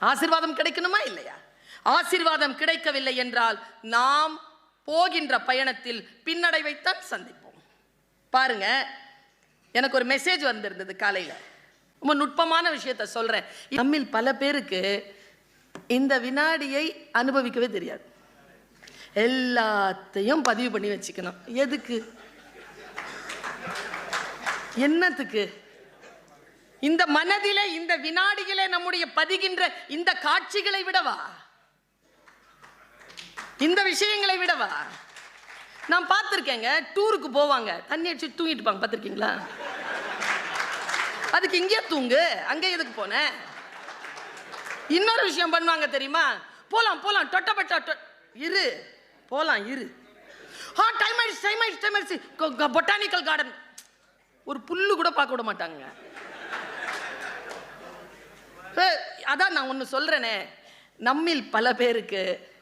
ஆசீர்வாதம் கிடைக்கணுமா இல்லையா? ஆசிர்வாதம் கிடைக்கவில்லை என்றால் நாம் போகின்ற பயணத்தில் பின்னடைவைத்தான் சந்திப்போம். பாருங்க எனக்கு ஒரு மெசேஜ் வந்திருந்தது காலையில். ரொம்ப நுட்பமான விஷயத்த சொல்கிறேன் நம்மில் பல பேருக்கு இந்த வினாடியை அனுபவிக்கவே தெரியாது. எல்லாத்தையும் பதிவு பண்ணி வச்சுக்கணும். எதுக்கு? என்னத்துக்கு? இந்த மனதிலே இந்த வினாடிகளே நம்முடைய பதிகின்ற இந்த காட்சிகளை விடவா? இந்த விஷயங்களை விடவா? நான் பார்த்துருக்கேங்க டூருக்கு போவாங்க. தண்ணி அடிச்சு தூங்கிட்டு இருப்பாங்க பார்த்துருக்கீங்களா? அதுக்கு இங்கே தூங்கு அங்கே எதுக்கு போன? இன்னொரு விஷயம் பண்ணுவாங்க தெரியுமா? போலாம் போலாம் தொட்டப்பட்ட இரு. போலாம் இரு. ஆ டைம் ஆயிடுச்சு டைம் ஆயிடுச்சு டைம் ஆயிடுச்சு. பொட்டானிக்கல் கார்டன் ஒரு புல்லு கூட பார்க்க விட மாட்டாங்க. அதான் நான் ஒன்று சொல்கிறேனே நம்மில் பல பேருக்கு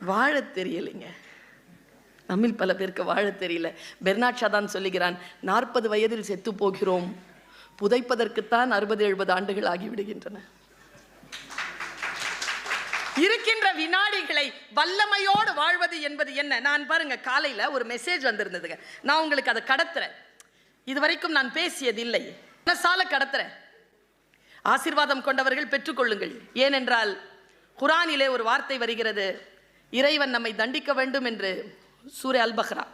வாழ தெரியலைங்க. நம்மில் பல பேருக்கு வாழத் தெரியல. பெர்னாட்சா தான் சொல்லுகிறான் நாற்பது வயதில் செத்து போகிறோம். புதைப்பதற்குத்தான் அறுபது எழுபது ஆண்டுகள் ஆகிவிடுகின்றன. இருக்கின்ற வினாடிகளை வல்லமையோடு வாழ்வது என்பது என்ன? நான் பாருங்க காலையில் ஒரு மெசேஜ் வந்திருந்ததுங்க. நான் உங்களுக்கு அதை கடத்துறேன். இதுவரைக்கும் நான் பேசியதில்லை. சால கடத்துறேன். ஆசீர்வாதம் கொண்டவர்கள் பெற்றுக்கொள்ளுங்கள். ஏனென்றால் குரானிலே ஒரு வார்த்தை வருகிறது. இறைவன் நம்மை தண்டிக்க வேண்டும் என்று சூரிய அல்பஹ்ரா